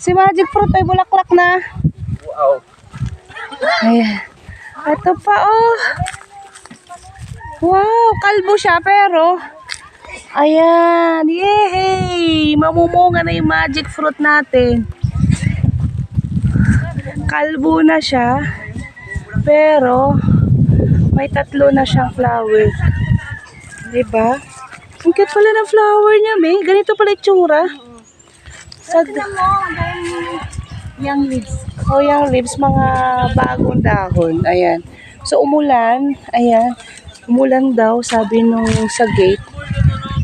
Si Magic Fruit ay bulaklak na. Wow. Ayan. Ito pa oh. Wow, kalbo siya pero Ayan, yay! Mamumunga na yung magic fruit natin. Kalbo na siya. Pero may tatlo na siyang flower. 'Di ba? Ang cute pala ng flower niya, May. Ganito pala itsura. Sa Young leaves. Oh, yung leaves, mga bagong dahon. Ayan. So, umulan. Ayan. Umulan daw, sabi nung sa gate.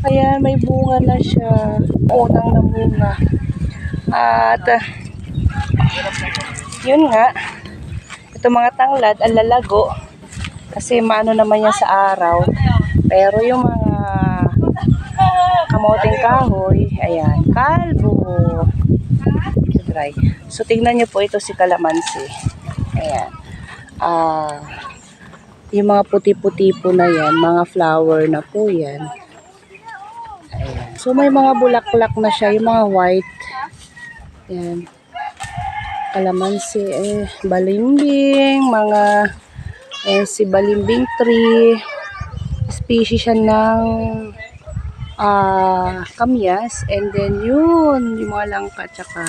Ayan, may bunga na siya. Unang na bunga. At, ah, yun nga. Ito mga tanglad, ang lalago. Kasi maano naman yan sa araw. Pero yung mga kamoting kahoy, ayan, kalbo dry. So, tingnan nyo po ito si Calamansi. Ayan. Ah, yung mga puti-puti po na yan, mga flower na po yan. Ayan. So, may mga bulaklak na siya, yung mga white. Ayan. Calamansi, eh, balimbing, mga, eh, si balimbing tree. Species siya ng ah kamyas and then yun yung mga langka tsaka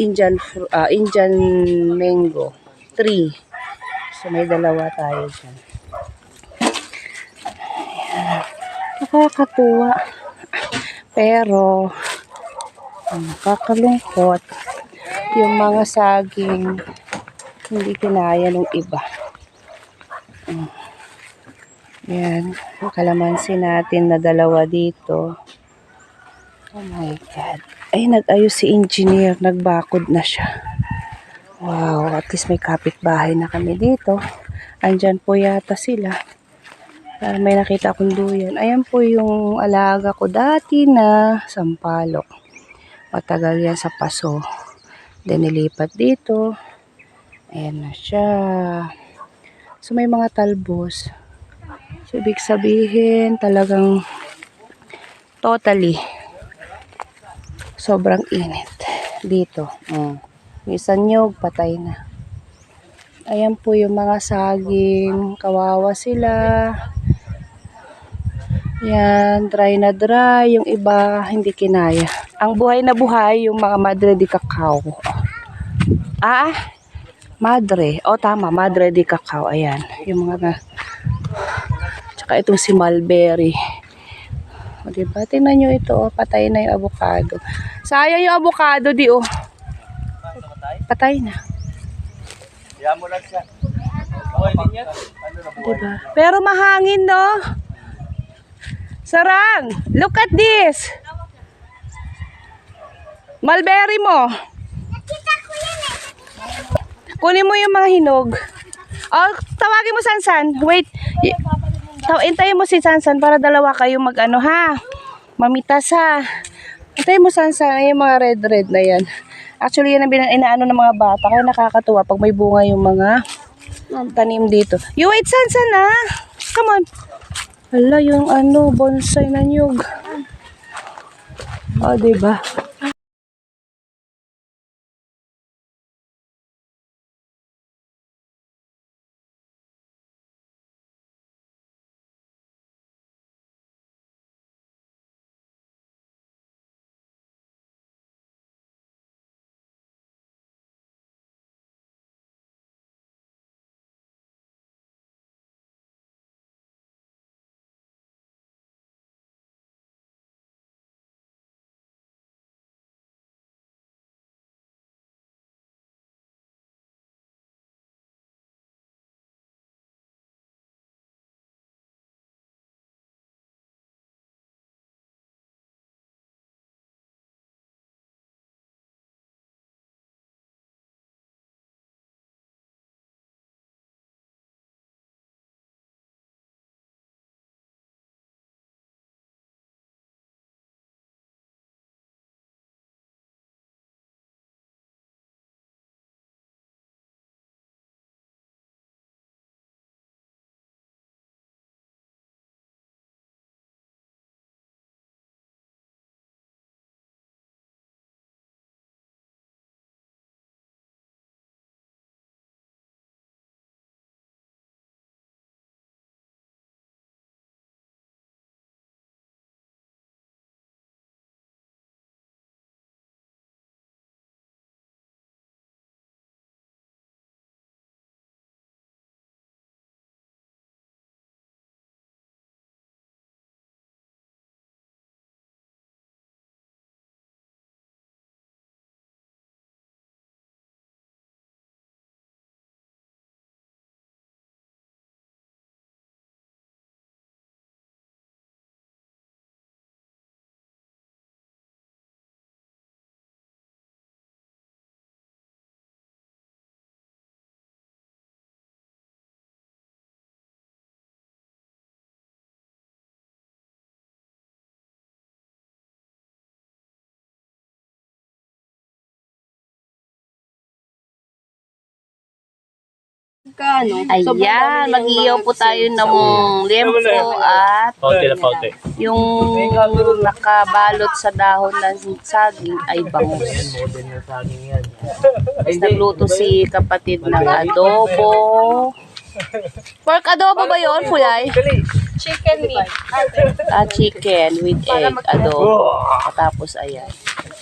Indian ah, Indian mango tree. So may dalawa tayo diyan. Nakakatuwa. Pero nakakalungkot yung mga saging hindi kinaya ng iba. Mm. Yan, kalamansi natin na dalawa dito. Oh my God. Ay, nag-ayos si engineer. Nagbakod na siya. Wow, at least may kapitbahay na kami dito. Andyan po yata sila. Para may nakita akong duyan. Ayan po yung alaga ko dati na sampalok. Matagal yan sa paso. Then nilipat dito. Ayan na siya. So may mga talbos. So ibig sabihin talagang totally sobrang init dito. Mm. Yung isang nyog, patay na. Ayan po yung mga saging. Kawawa sila. Yan, dry na dry. Yung iba, hindi kinaya. Ang buhay na buhay, yung mga madre di cacao. Ah, madre. O, tama, madre di cacao. Ayan, yung mga. Tsaka itong si mulberry. O, diba? Tingnan nyo ito, oh. patay na yung avocado. Sayang yung avocado, di oh. Patay na. Kaya mo lang siya. Ano? Diba? Pero mahangin, no? Sarang, look at this. Mulberry mo. Kunin mo yung mga hinog. Oh, tawagin mo Sansan. Wait. Taw intayin mo si Sansan para dalawa kayo mag-ano ha. Mamitas ha. Intayin mo Sansan yung mga red red na yan. Actually yan ang inaano ng mga bata kaya nakakatuwa pag may bunga yung mga tanim dito. You wait Sansan ha. Come on. Hala yung ano bonsai na nyug. Oh, diba? Kano? Ayan, mag-iiyaw po tayo ng lempo at Paute na paute. yung nakabalot sa dahon ng saging ay bangus. Tapos nagluto si kapatid ng adobo. Pork adobo ba yun, Fulay? Chicken meat. Ah, chicken with egg adobo. Tapos ayan,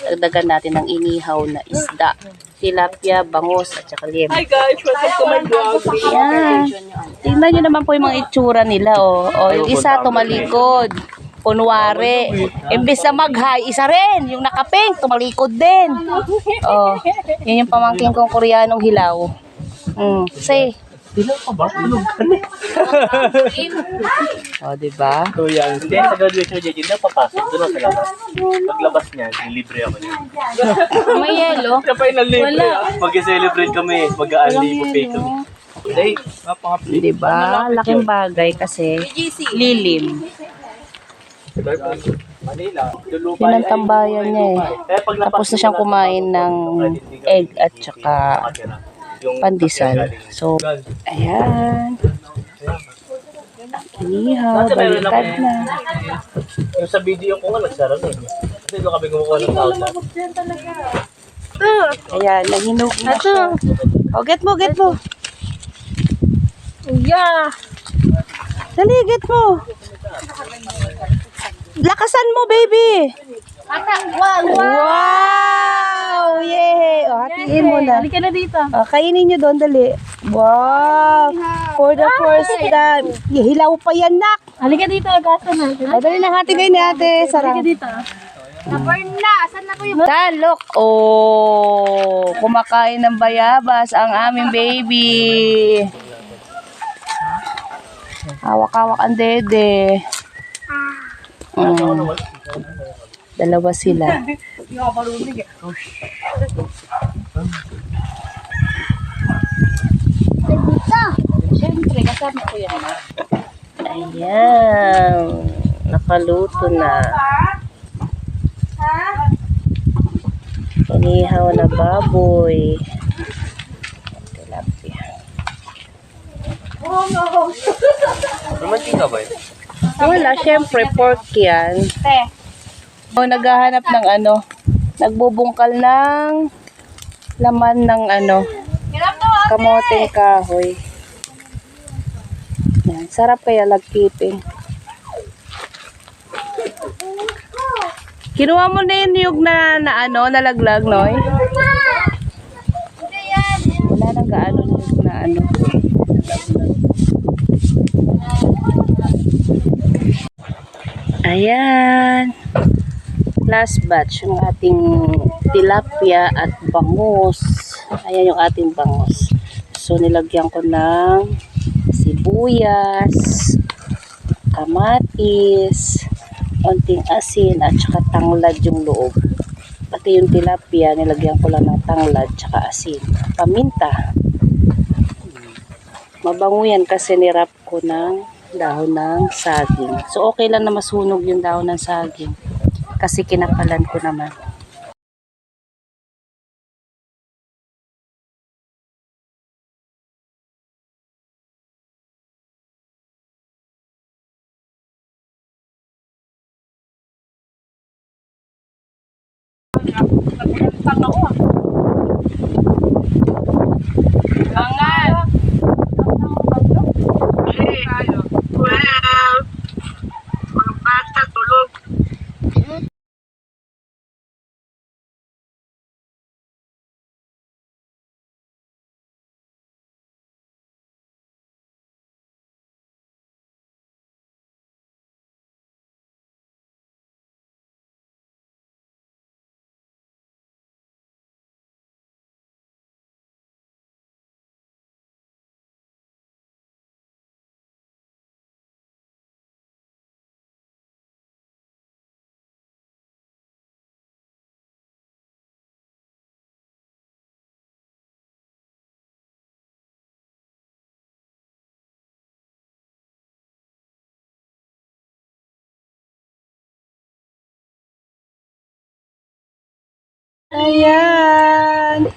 dagdagan natin ng inihaw na isda. Tilapia, bangus, at saka lemon. Hi guys, welcome to my vlog. Yan. Tingnan nyo naman po yung mga itsura nila, oh. O, yung isa tumalikod. Kunwari. Imbis na mag-hi, isa rin. Yung nakapink, tumalikod din. Oh, yun yung pamangking kong koreanong hilaw. Mm. Say. Sino ka ba? Tulog ka na. Oh, di ba? So yan. Hindi, sa graduation niya, hindi na papasok. Doon ako sa labas. Paglabas niya, libre ako niya. May yellow. Siya pa yung libre. Mag-celebrate kami. Mag-aali mo pay kami. Hindi, mapaka-play. Di ba? Laking bagay kasi lilim. Yun ang tambayan niya eh. Eh, Tapos na siyang kumain ng egg at saka pandesal. So, ayan. Inihaw, baliktad na. Yung sa video ko nga, nagsara na eh. Kasi doon kami kumukuha ng tauta. Ayan, nahinog na siya. O, get mo, get mo. Yeah. Dali, get mo. Lakasan mo, baby. Ata, wow, Wow! Yay! O, hatiin mo na. Halika na dito. O, kainin nyo doon, dali. Wow! For the first time. Hilaw pa yan, nak. Halika dito, agasan na. O, dali na, hati kayo ni ate. Sarang. dito. Napurn na, asan na po yung... Talok! Oh, kumakain ng bayabas ang aming baby. Hawak-hawak ang dede. Mm. Dalawa sila. Siyempre, kasama ko yan. Ayan. Nakaluto na. Inihaw na baboy. Tilapia. Romantic ka ba yun? Wala, syempre, pork yan. Te. O, naghahanap ng ano, nagbubungkal ng laman ng ano, kamoteng kahoy. Yan, sarap kaya lagkiping. Kinuha mo na yung niyog na, na ano, nalaglag, Noy? Wala nang gaano niyog na ano. Ayan. Last batch, yung ating tilapia at bangus. Ayan yung ating bangus. So, nilagyan ko ng sibuyas, kamatis, konting asin, at saka tanglad yung loob. Pati yung tilapia, nilagyan ko lang ng tanglad, tsaka asin. Paminta. Mabango yan kasi nirap ko ng dahon ng saging. So, okay lang na masunog yung dahon ng saging. Kasi kinapalan ko naman. Ayan.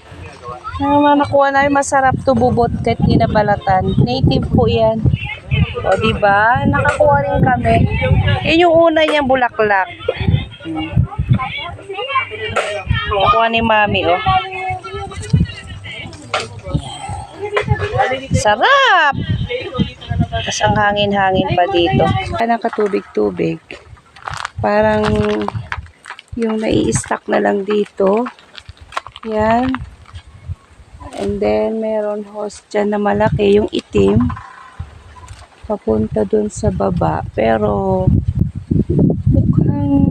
Mga nakuha namin masarap to bubot kahit kinabalatan. Native po yan. O, di ba? Nakakuha rin kami. Yan yung una niyang bulaklak. Hmm. Nakuha ni mami, oh. Sarap! Tapos ang hangin-hangin pa dito. Parang katubig-tubig. Parang yung nai-stack na lang dito. Yan. And then, meron hose dyan na malaki, yung itim. Papunta dun sa baba. Pero, mukhang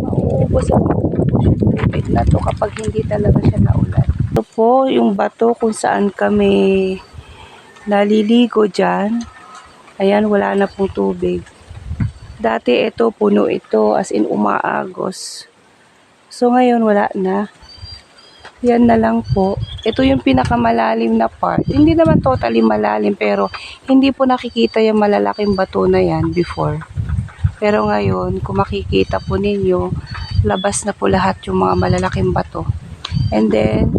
mauubos ang tubig na to kapag hindi talaga siya naulan. Ito po, yung bato kung saan kami naliligo dyan. Ayan, wala na pong tubig. Dati ito, puno ito, as in umaagos. So ngayon, wala na. Yan na lang po. Ito yung pinakamalalim na part. Hindi naman totally malalim, pero hindi po nakikita yung malalaking bato na yan before. Pero ngayon, kung makikita po ninyo, labas na po lahat yung mga malalaking bato. And then,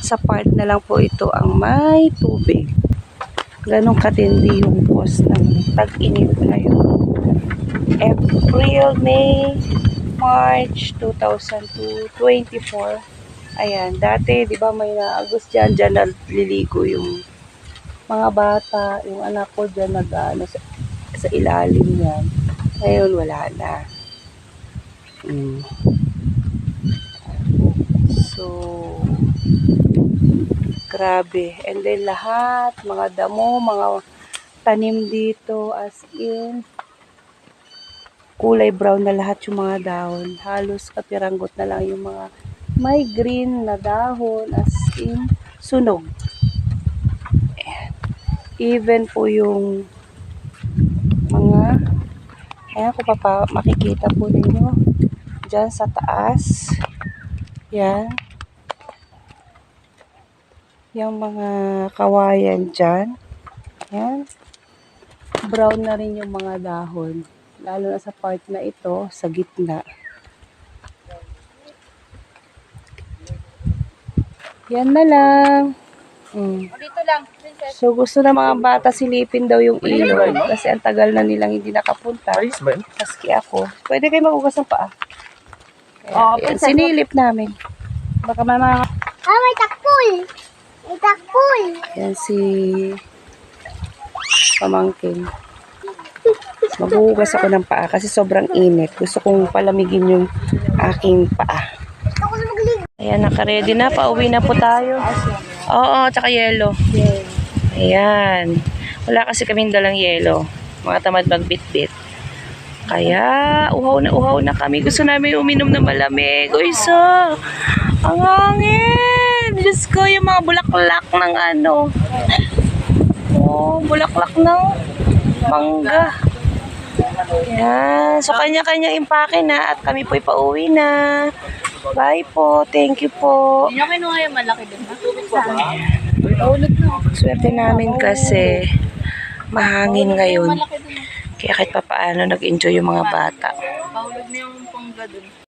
sa part na lang po ito ang may tubig. Ganong katindi yung post ng tag-init ngayon. April, May, March 2024. Ayan, dati, di ba, may naagos dyan, dyan naliligo yung mga bata, yung anak ko dyan nag, ano, sa, sa ilalim yan. Ngayon, wala na. Mm. So, grabe. And then lahat, mga damo, mga tanim dito, as in, kulay brown na lahat yung mga dahon. Halos kapiranggot na lang yung mga may green na dahon as in sunog. Even po yung mga ayan kung papa, makikita po ninyo dyan sa taas. Yan. Yung mga kawayan dyan. Yan. Brown na rin yung mga dahon. Lalo na sa part na ito, sa gitna. Yan na lang. Mm. Dito lang, princess. So gusto ng mga bata silipin daw yung ilog kasi ang tagal na nilang hindi nakapunta. Maski ako. Pwede kayo magugas ng paa. Kaya, yan, princess. sinilip namin. Baka may mga... Ah, may takpul! May takpul! Yan si pamangkin. Maghuhugas ako ng paa kasi sobrang init. Gusto kong palamigin yung aking paa. Ayan, naka-ready na. Pauwi na po tayo. Oo, tsaka yelo. Ayan. Wala kasi kaming dalang yelo. Mga tamad magbitbit. Kaya, uhaw na uhaw na kami. Gusto namin uminom ng malamig. Uy, so, ang hangin. Diyos ko, yung mga bulaklak ng ano. Oh, bulaklak ng mangga. Yan. So, kanya-kanya impake na at kami po'y pauwi na. Bye po. Thank you po. Hindi nyo kinuha yung malaki din. Swerte namin kasi mahangin ngayon. Kaya kahit papaano nag-enjoy yung mga bata. Pahulog na yung pangga dun.